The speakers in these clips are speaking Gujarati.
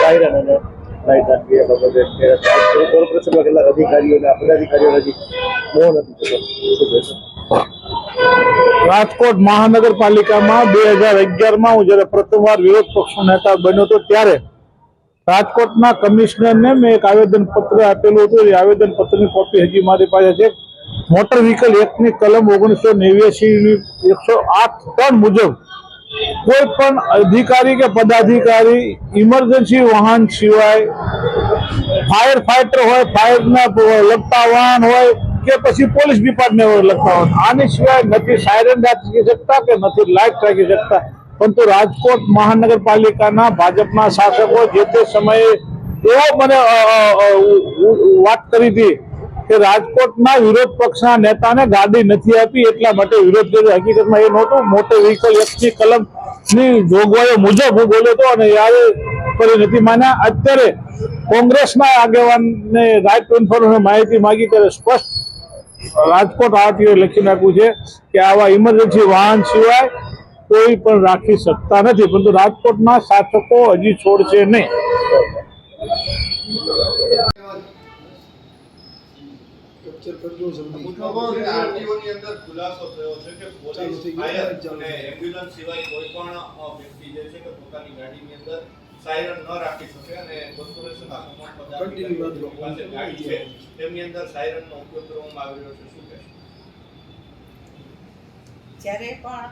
સાયરન રાજકોટ મહાનગરપાલિકામાં બે હજાર અગિયારમાં હું જ્યારે પ્રથમવાર વિરોધ પક્ષનો નેતા બન્યો હતો ત્યારે રાજકોટના કમિશનરને મેં એક આવેદન પત્ર આપેલું હતું. એ આવેદન પત્રની કોપી હજી મારી પાસે છે. મોટર વ્હીકલ એક્ટની કલમ ઓગણીસો નેવ્યાસી એકસો આઠ ત્રણ મુજબ કોઈ પણ અધિકારી કે પદાધિકારી ઇમરજન્સી વાહન સિવાય ફાયર ફાઈટર હોય ફાયરના લગતા વાહન હોય કે પછી પોલીસ ડિપાર્ટમેન્ટ લગતા હોય આની સિવાય નથી સાયરન રાખી શકતા કે નથી લાઇટ રાખી શકતા. પરંતુ રાજકોટ મહાનગરપાલિકાના ભાજપના શાસકો જે તે સમયે એવો મને વાત કરી હતી કે રાજકોટના વિરોધ પક્ષના નેતાને ગાડી નથી આપી, એટલા માટે વિરોધ કર્યો. હકીકતમાં એ નહોતું. મોટર વ્હીકલ એક્ટની કલમની જોગવાઈઓ મુજબ હું બોલ્યો હતો અને યારે કરી નથી માન્યા. અત્યારે કોંગ્રેસના આગેવાનને રાઇટ ટુ માહિતી માગી ત્યારે સ્પષ્ટ રાજકોટ આરટીઓ લખી નાખ્યું છે કે આવા ઇમરજન્સી વાહન સિવાય કોઈ પણ રાખી શકતા નથી. પરંતુ રાજકોટના શાસકો હજી છોડશે નહીં. કે આરટીઓની અંદર ખુલાસો થયો છે કે પોલીસ ફાયર અને એમ્બ્યુલન્સ સિવાય કોઈ પણ વ્યક્તિ જે છે કે પોતાની ગાડીની અંદર સાયરન ન રાખી શકે અને તમામ પદાધિકારીઓ પાસે ગાડી છે. તેમની અંદર સાયરનનો ઉપયોગ કરવામાં આવી રહ્યો છે. શું કહે જ્યારે પણ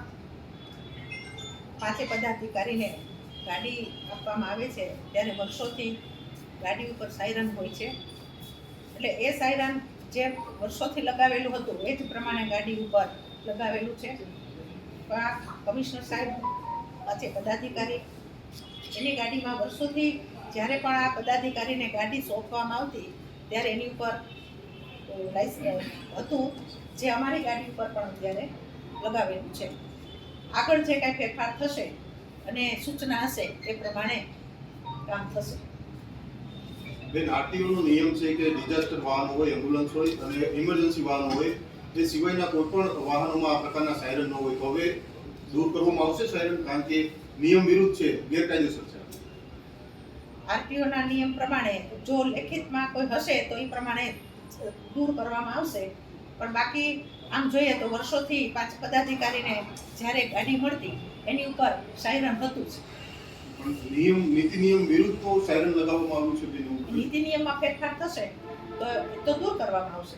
પાંચે પદાધિકારીને ગાડી આપવામાં આવે છે ત્યારે વર્ષોથી ગાડી ઉપર સાયરન હોય છે. એટલે એ સાયરન જે વર્ષોથી લગાવેલું હતું, એ જ પ્રમાણે ગાડી ઉપર લગાવેલું છે. પણ આ કમિશનર સાહેબ પાંચે પદાધિકારી, એની ગાડીમાં વર્ષોથી જ્યારે પણ આ પદાધિકારીને ગાડી સોંપવામાં આવતી, ત્યારે એની ઉપર લાઇસન્સ હતું, જે અમારી ગાડી ઉપર પણ અત્યારે લગાવેલું છે. આગળ જે કાંઈ ફેરફાર થશે અને સૂચના હશે, એ પ્રમાણે કામ થશે. બેન આરટીઓનો નિયમ છે કે ડિઝાસ્ટર વાહન હોય એમ્બ્યુલન્સ હોય અને ઇમરજન્સી વાહન હોય, તે સિવાયના કોઈ પણ વાહનોમાં આ પ્રકારના સાયરન ન હોય. તો હવે દૂર કરવામાં આવશે સાયરન કારણ કે નિયમ વિરુદ્ધ છે, ગેરકાયદેસર છે. આરટીઓના નિયમ પ્રમાણે જો લેખિતમાં કોઈ હશે તો એ પ્રમાણે દૂર કરવામાં આવશે. પણ બાકી આમ જોઈએ તો વર્ષોથી પાંચ પદાધિકારીને જ્યારે ગાડી મળતી, એની ઉપર સાયરન હતું જ. નિયમ, નીતિ નિયમ વિરુદ્ધ તો સાયરન લગાવવામાં આવ્યું છે. નીતિ નિયમમાં ફેરફાર થશે, તો તો દૂર કરવામાં આવશે